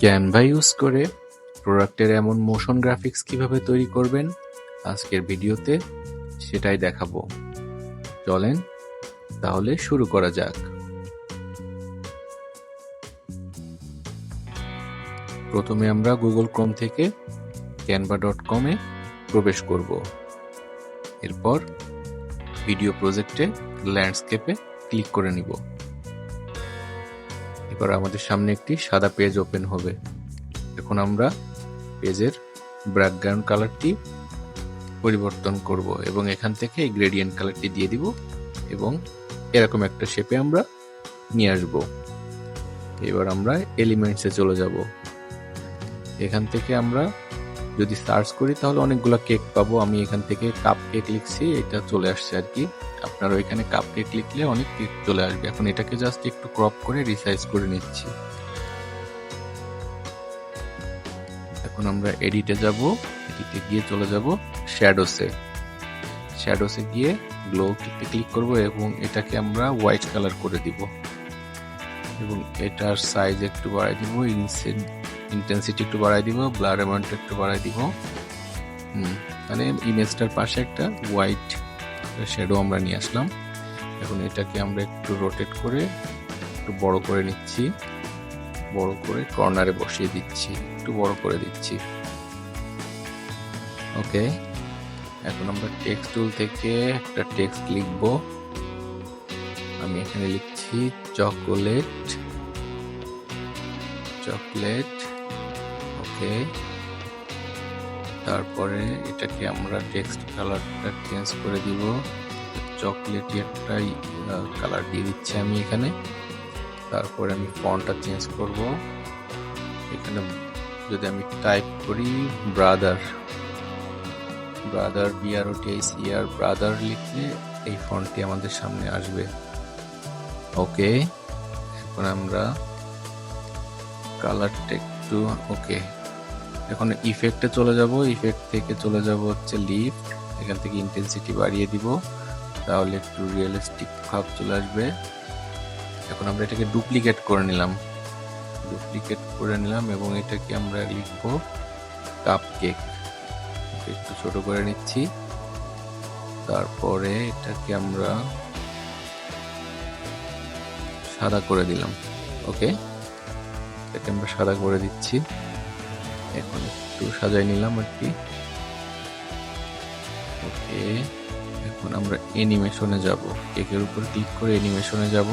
Canva use করে প্রোডাক্টের এমন মোশন গ্রাফিক্স কীভাবে তৈরি করবেন আজকের ভিডিওতে সেটাই দেখাবো। চলেন তাহলে শুরু করা যাক। প্রথমে আমরা গুগল ক্রোম থেকে ক্যানভা ডট কমে প্রবেশ করব। এরপর ভিডিও প্রজেক্টে ল্যান্ডস্কেপে ক্লিক করে নিব। এবার আমাদের সামনে একটি সাদা পেজ ওপেন হবে। এখন আমরা পেজের ব্যাকগ্রাউন্ড কালারটি পরিবর্তন করব এবং এখান থেকে এই গ্রেডিয়েন্ট কালারটি দিয়ে দিব এবং এরকম একটা শেপে আমরা নিয়ে আসব। এবার আমরা এলিমেন্টসে চলে যাব। এখান থেকে আমরা যদি সার্চ করি, তাহলে অনেকগুলো কেক পাবো। আমি এখান থেকে কাপ কেক লিখছি, এটা চলে আসছে আর কি। আপনারা ওইখানে কাপ কেক লিখলে অনেক কেক চলে আসবে। এখন এটাকে জাস্ট একটু ক্রপ করে রিসাইজ করে নিচ্ছি। এখন আমরা এডিটে যাব এডিটে গিয়ে চলে যাব শ্যাডোসে শ্যাডোসে গিয়ে গ্লো ক্লিক করব এবং এটাকে আমরা হোয়াইট কালার করে দিব। এবং এটার সাইজ একটু বাড়াই দিব ইন্টেন্সিটি একটু বাড়াই দিব ব্লার অ্যামাউন্ট একটু বাড়াই দিব। মানে ইমেজটার পাশে একটা হোয়াইট শ্যাডো আমরা নিয়ে আসলাম। এখন এটাকে আমরা একটু রোটেট করে একটু বড় করে নিচ্ছি। বড় করে কর্নারে বসিয়ে দিচ্ছি, একটু বড় করে দিচ্ছি। ওকে, এখন আমরা টেক্সট টুল থেকে একটা টেক্সট লিখব। আমি এখানে লিখছি চকোলেট চকলেট ওকে তারপরে এটাকে আমরা টেক্সট কালারটা চেঞ্জ করে দিব। চকলেটি একটা কালার দিয়ে দিচ্ছি আমি এখানে। তারপরে আমি ফন্টটা চেঞ্জ করব। এখানে যদি আমি টাইপ করি brother brother B R C R brother লিখলে এই ফন্টটি আমাদের সামনে আসবে। ওকে এখন আমরা কালারটা একটু ওকে এখন ইফেক্টে চলে যাব। ইফেক্ট থেকে চলে যাব হচ্ছে লিফট এখান থেকে ইন্টেন্সিটি বাড়িয়ে দিব। তাহলে একটু রিয়েলিস্টিক ভাব চলে আসবে। এখন আমরা এটাকে ডুপ্লিকেট করে নিলাম। ডুপ্লিকেট করে নিলাম এবং এটাকে আমরা লিখব কাপ কেক একটু ছোট করে নিচ্ছি। তারপরে এটাকে আমরা সাদা করে দিলাম। ওকে এটাকে আমরা সাদা করে দিচ্ছি। এখন একটু সাজাই নিলাম আর কি। ওকে, এখন আমরা এনিমেশনে যাব। কেকের উপর ক্লিক করে এনিমেশনে যাব।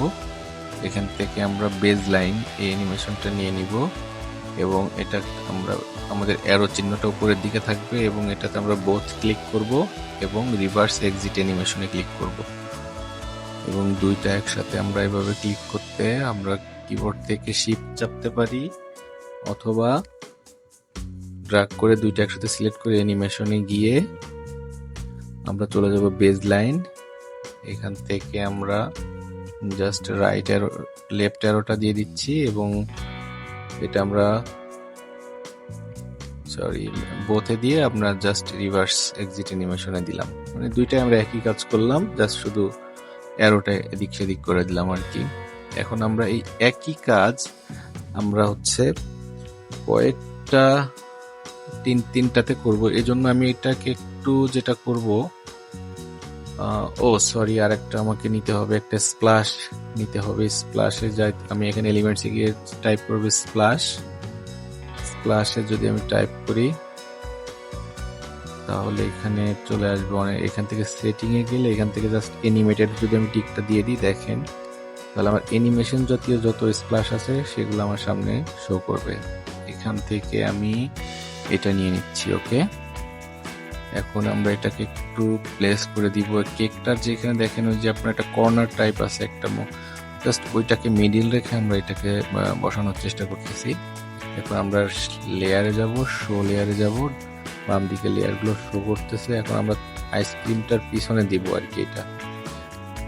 এখান থেকে আমরা বেজ লাইন এই অ্যানিমেশনটা নিয়ে নিব এবং এটা আমরা, আমাদের অ্যারো চিহ্নটা উপরের দিকে থাকবে এবং এটাতে আমরা বোথ ক্লিক করব এবং রিভার্স এক্সিট অ্যানিমেশনে ক্লিক করব। এবং দুইটা একসাথে আমরা এভাবে ক্লিক করতে আমরা কিবোর্ড থেকে শিফট চাপতে পারি অথবা ড্রাগ করে দুইটা একসাথে সিলেক্ট করে অ্যানিমেশনে গিয়ে আমরা চলে যাব বেজ লাইন এখান থেকে আমরা জাস্ট রাইট অ্যারো লেফট অ্যারোটা দিয়ে দিচ্ছি এবং এটা আমরা সরি বোথে দিয়ে আমরা জাস্ট রিভার্স এক্সিট অ্যানিমেশনে দিলাম। মানে দুইটাই আমরা একই কাজ করলাম জাস্ট শুধু অ্যারোটা এদিক সেদিক করে দিলাম আর কি। এখন আমরা এই একই কাজ, আমরা হচ্ছে কয়েকটা তিন, তিনটাতে করব। জন্য আমি এটাকে একটু যেটা করব ও সরি আর একটা আমাকে নিতে হবে, একটা স্প্লাশ নিতে হবে। স্প্লাশে যাই, আমি এখানে এলিমেন্টসে গিয়ে টাইপ করব স্প্লাশ স্প্লাশে যদি আমি টাইপ করি, তাহলে এখানে চলে আসবে অনেক, এখান থেকে সেটিং এ গেলে এখান থেকে জাস্ট এনিমেটেড যদি আমি টিকটা দিয়ে দিই, দেখেন, তাহলে আমার অ্যানিমেশন জাতীয় যত স্প্লাশ আছে, সেগুলো আমার সামনে শো করবে। এখান থেকে আমি এটা নিয়ে নিচ্ছি, ওকে? এখন আমরা এটাকে একটু প্লেস করে দিব। কেকটার যেখানে দেখেন ওই যে আপনার একটা কর্নার টাইপ আছে, একটা জাস্ট ওইটাকে মিডিল রেখে আমরা এটাকে বসানোর চেষ্টা করতেছি। এখন আমরা লেয়ারে যাব শো লেয়ারে যাব। বাম দিকে লেয়ারগুলো শো করতেছে। এখন আমরা আইসক্রিমটার পিছনে দিব আর কি এটা।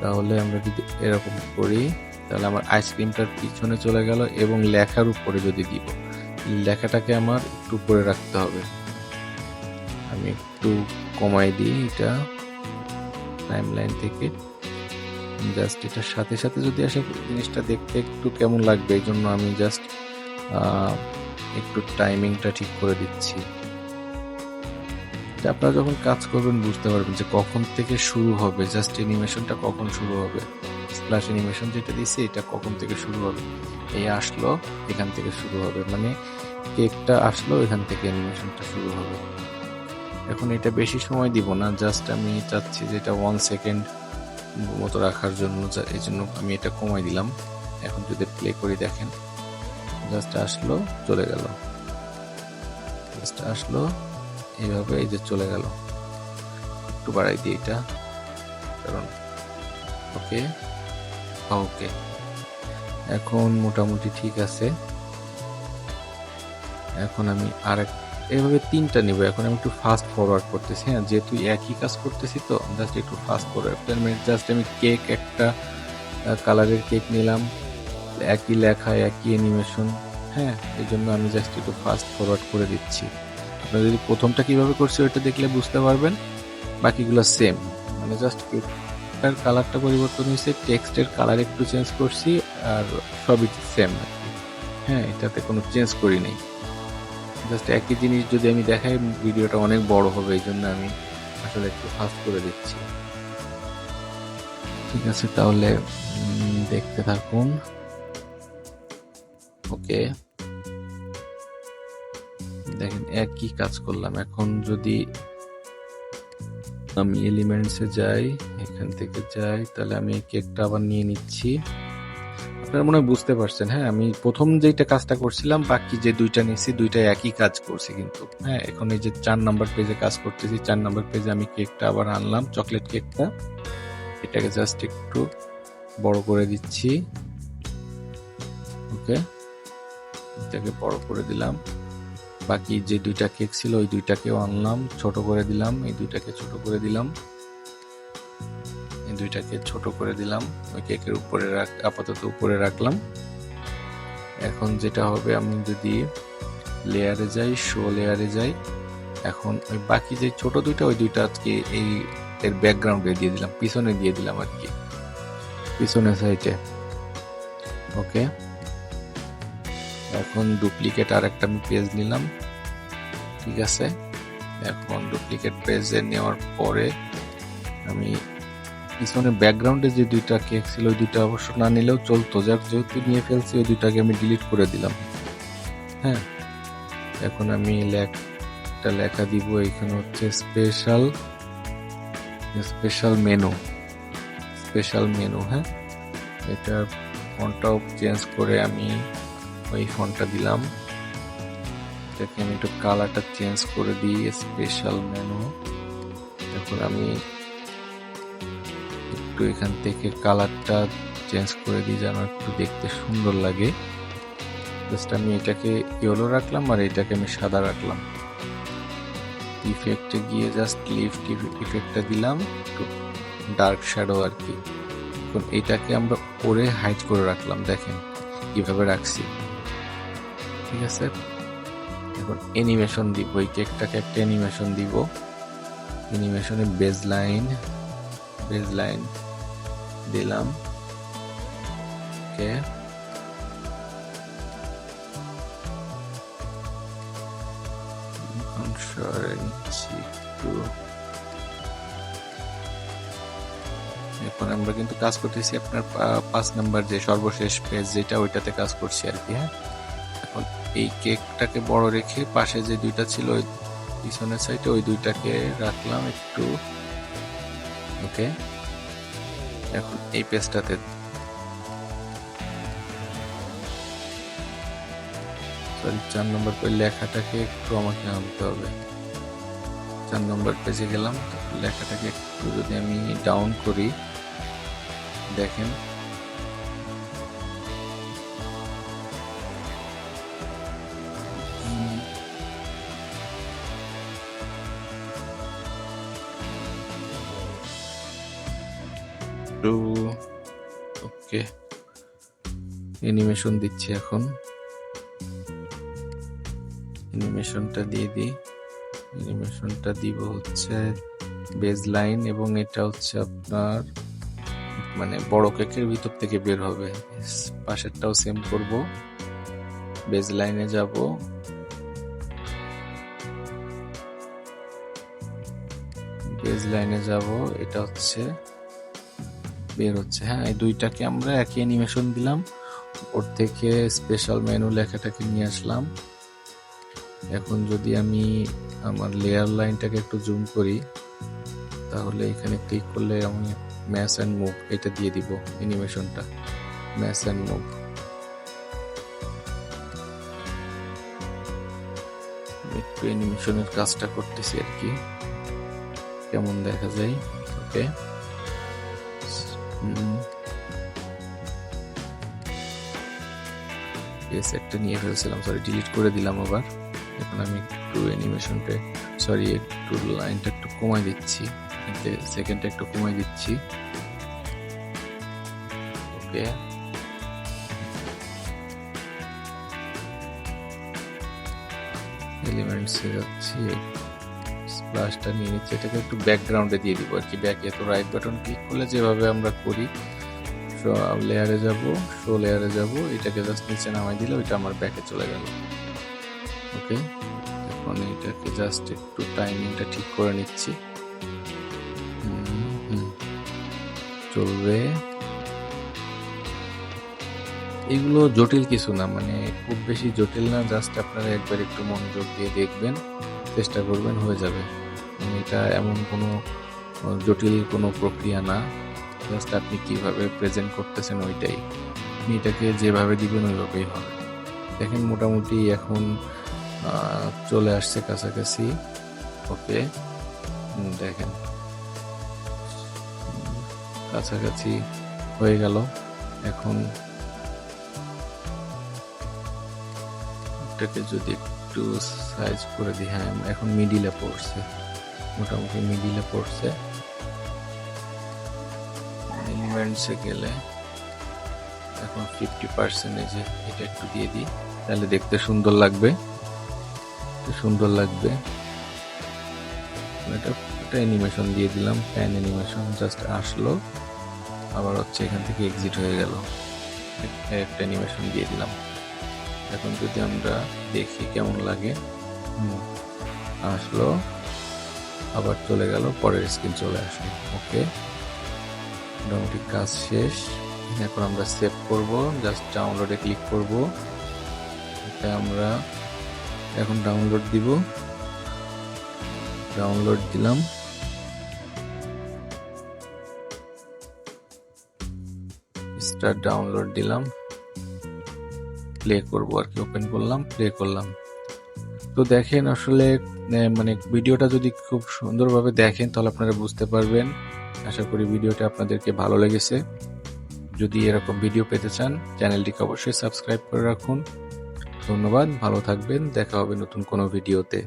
তাহলে আমরা যদি এরকম করি, তাহলে আমার আইসক্রিমটার পিছনে চলে গেল এবং লেখার উপরে যদি দিব। লেখাটাকে আমার একটু উপরে রাখতে হবে। আমি একটু কমাই দিই এটা টাইম লাইন থেকে। জাস্ট এটার সাথে সাথে যদি আসে জিনিসটা দেখতে একটু কেমন লাগবে, এই জন্য আমি জাস্ট একটু টাইমিংটা ঠিক করে দিচ্ছি। আপনারা যখন কাজ করবেন বুঝতে পারবেন যে কখন থেকে শুরু হবে জাস্ট অ্যানিমেশনটা কখন শুরু হবে। স্প্ল্যাশ অ্যানিমেশন যেটা দিছি এটা কখন থেকে শুরু হবে? এই আসলো, এখান থেকে শুরু হবে। মানে কেকটা আসলো, এখান থেকে অ্যানিমেশনটা শুরু হবে। এখন এটা বেশি সময় দিব না জাস্ট আমি চাচ্ছি যে এটা ওয়ান সেকেন্ড মতো রাখার জন্য এই জন্য আমি এটা কমাই দিলাম। এখন যদি প্লে করি দেখেন জাস্ট আসলো, চলে গেল। জাস্ট আসলো, এইভাবে এই যে চলে গেল। একটু বাড়াই দিই এটা, কারণ ওকে ওকে। এখন মোটামুটি ঠিক আছে। এখন আমি আর এইভাবে তিনটা নিব। এখন আমি একটু ফাস্ট ফরওয়ার্ড করতেছি হ্যাঁ? যেহেতু একই কাজ করতেছি তো জাস্ট একটু ফাস্ট ফরওয়ার্ড মিনিট জাস্ট আমি কেক একটা কালারের কেক নিলাম। একই লেখা, একই অ্যানিমেশন হ্যাঁ? এই জন্য আমি জাস্ট একটু ফাস্ট ফরওয়ার্ড করে দিচ্ছি। আপনারা যদি প্রথমটা কীভাবে করছি ওইটা দেখলে বুঝতে পারবেন। বাকিগুলো সেম মানে জাস্ট কেকটার কালারটা পরিবর্তন হয়েছে টেক্সটের কালার একটু চেঞ্জ করছি, আর সবই সেম হ্যাঁ এটাতে কোনো চেঞ্জ করি নাই। জাস্ট একই জিনিস যদি আমি দেখাই, ভিডিওটা অনেক বড় হবে, এই জন্য আমি আসলে একটু ফাস্ট করে দিচ্ছি। ঠিক আছে, তাহলে দেখতে থাকুন। ওকে। দেখেন, একই কাজ করলাম। এখন যদি আমি এলিমেন্টসে যাই, এখান থেকে যাই, তাহলে আমি কেকটা আবার নিয়ে নিচ্ছি। আপনারা মনে হয় বুঝতে পারছেন হ্যাঁ? আমি প্রথম যেটা কাজটা করছিলাম, বাকি যে দুইটা নিয়েছি দুইটা একই কাজ করছি কিন্তু হ্যাঁ? এখন এই যে চার নাম্বার পেজে কাজ করতেছি, চার নাম্বার পেজে আমি কেকটা আবার আনলাম চকলেট কেকটা এটাকে জাস্ট একটু বড় করে দিচ্ছি। ওকে এটাকে বড় করে দিলাম। বাকি যে দুইটা কেক ছিল, ওই দুইটাকেও আনলাম, ছোট করে দিলাম, এই দুইটাকে ছোট করে দিলাম। এই দুইটাকে ছোট করে দিলাম, ওই কেকের উপরে রাখ, আপাতত উপরে রাখলাম। এখন যেটা হবে, আমি যদি লেয়ারে যাই শো লেয়ারে যাই, এখন ওই বাকি যে ছোট দুইটা, ওই দুইটা আজকে এই এর ব্যাকগ্রাউন্ডে দিয়ে দিলাম, পিছনে দিয়ে দিলাম আর কি পিছনে সাইডে ওকে এখন ডুপ্লিকেট আর একটা আমি পেজ নিলাম। ঠিক আছে? এখন ডুপ্লিকেট পেজে নেওয়ার পরে আমি পিছনে ব্যাকগ্রাউন্ডে যে দুইটা কেক ছিল, ওই দুইটা অবশ্য না নিলেও চলতো। যার যেহেতু নিয়ে ফেলছি, ওই দুইটাকে আমি ডিলিট করে দিলাম। হ্যাঁ? এখন আমি একটা লেখা দিব, এখানে হচ্ছে special special menu special menu হ্যাঁ? এটার ফন্টটাও চেঞ্জ করে আমি ওই ফোনটা দিলাম। এটাকে আমি একটু কালারটা চেঞ্জ করে দিই স্পেশাল মেনু এখন আমি একটু এখান থেকে কালারটা চেঞ্জ করে দিই, যেন একটু দেখতে সুন্দর লাগে। জাস্ট আমি এটাকে ইয়েলো রাখলাম আর এটাকে আমি সাদা রাখলাম। ইফেক্টে গিয়ে জাস্ট লিফট ইফেক্টটা দিলাম, একটু ডার্ক শ্যাডো আর কি। এখন এটাকে আমরা পরে হাইড করে রাখলাম, দেখেন, কীভাবে রাখছি। ঠিক আছে? এখন অ্যানিমেশন দিব, এই কেকটাকে একটা অ্যানিমেশন দিব। অ্যানিমেশনে বেজ লাইন বেজ লাইন দিলাম ওকে এখন আমরা কিন্তু কাজ করতেছি আপনার পাঁচ নাম্বার যে সর্বশেষ পেজ যেটা ওইটাতে কাজ করছি আর কি হ্যাঁ? এই কেকটাকে বড় রেখে পাশে যে দুইটা ছিল, ওই পিছনের সাইডে ওই দুইটাকে রাখলাম একটু। ওকে? এখন এই পেজটাতে সরি চার নম্বর পেজ লেখাটাকে একটু আমাকে আনতে হবে। চার নম্বর পেজে গেলাম, লেখাটাকে একটু যদি আমি ডাউন করি, দেখেন। একটু ওকে। অ্যানিমেশন দিচ্ছি এখন। অ্যানিমেশনটা দিয়ে দিই। অ্যানিমেশনটা দিব হচ্ছে বেজ লাইন এবং এটা হচ্ছে আপনার মানে বড় কেকের ভিতর থেকে বের হবে। পাশেরটাও সেম করব। বেজ লাইনে যাব। বেজ লাইনে যাব। এটা হচ্ছে বের হচ্ছে। হ্যাঁ এই দুইটাকে আমরা একই অ্যানিমেশন দিলাম। ওর থেকে স্পেশাল মেনু লেখাটাকে নিয়ে আসলাম। এখন যদি আমি আমার লেয়ার লাইনটাকে একটু জুম করি, তাহলে এখানে ক্লিক করলে আমি ম্যাস অ্যান্ড মুভ এটা দিয়ে দিব অ্যানিমেশনটা ম্যাস অ্যান্ড মুভ একটু অ্যানিমেশনের কাজটা করতেছি আর কি। কেমন দেখা যায়? ওকে ইয়েস একটা নিয়ে ফেলছিলাম সরি ডিলিট করে দিলাম আবার। এখন আমি একটু অ্যানিমেশনটা সরি একটু লাইনটা একটু কমাই দিচ্ছি। সেকেন্ডটা একটু কমাই দিচ্ছি। ওকে এলিমেন্টসে যাচ্ছি। স্প্লাশটা নিয়ে নিচ্ছি, এটাকে একটু ব্যাকগ্রাউন্ডে দিয়ে দিব আর কি। ব্যাকে তো রাইট বাটন ক্লিক করলে যেভাবে আমরা করি শো লেয়ারে যাব শো লেয়ারে যাব, এটাকে জাস্ট নিচে নামাই দিলে ওইটা আমার ব্যাকে চলে গেল। ওকে এখন এটাকে জাস্ট একটু টাইমিংটা ঠিক করে নিচ্ছি। চলবে। এগুলো জটিল কিছু না মানে খুব বেশি জটিল না জাস্ট আপনারা একবার একটু মনোযোগ দিয়ে দেখবেন, চেষ্টা করবেন, হয়ে যাবে। এটা এমন কোনো জটিল কোনো প্রক্রিয়া না। জাস্ট আপনি কীভাবে প্রেজেন্ট করতেছেন ওইটাই। আপনি এটাকে যেভাবে দিবেন ওইভাবেই হবে। দেখেন মোটামুটি এখন চলে আসছে কাছাকাছি। ওকে দেখেন। কাছাকাছি হয়ে গেল। এখন এটাকে যদি একটু সাইজ করে দিই হ্যাঁ এখন মিডিলে পড়ছে। মোটামুটি মিডিলে পড়ছে। এলিমেন্টসে গেলে এখন ফিফটি পার্সেন্টেজে এটা একটু দিয়ে দিই। তাহলে দেখতে সুন্দর লাগবে। সুন্দর লাগবে। এটা একটা অ্যানিমেশন দিয়ে দিলাম প্যান অ্যানিমেশন জাস্ট আসলো। আবার হচ্ছে এখান থেকে এক্সিট হয়ে গেল। একটা অ্যানিমেশন দিয়ে দিলাম। এখন যদি আমরা দেখি কেমন লাগে। আসলো। আবার চলে গেল, পরের স্ক্রিন চলে আসলো। ওকে। মোটামুটি কাজ শেষ। এখন আমরা সেভ করব, জাস্ট ডাউনলোডে ক্লিক করব। এটা আমরা এখন ডাউনলোড দিব। ডাউনলোড দিলাম। স্টার্ট ডাউনলোড দিলাম। প্লে করব আর কি, ওপেন করলাম, প্লে করলাম। তো দেখেন আসলে মানে ভিডিওটা যদি খুব সুন্দরভাবে দেখেন, তাহলে আপনারা বুঝতে পারবেন। আশা করি ভিডিওটা আপনাদেরকে ভালো লেগেছে। যদি এরকম ভিডিও পেতে চান, চ্যানেলটিকে অবশ্যই সাবস্ক্রাইব করে রাখুন। ধন্যবাদ, ভালো থাকবেন, দেখা হবে নতুন কোনো ভিডিওতে।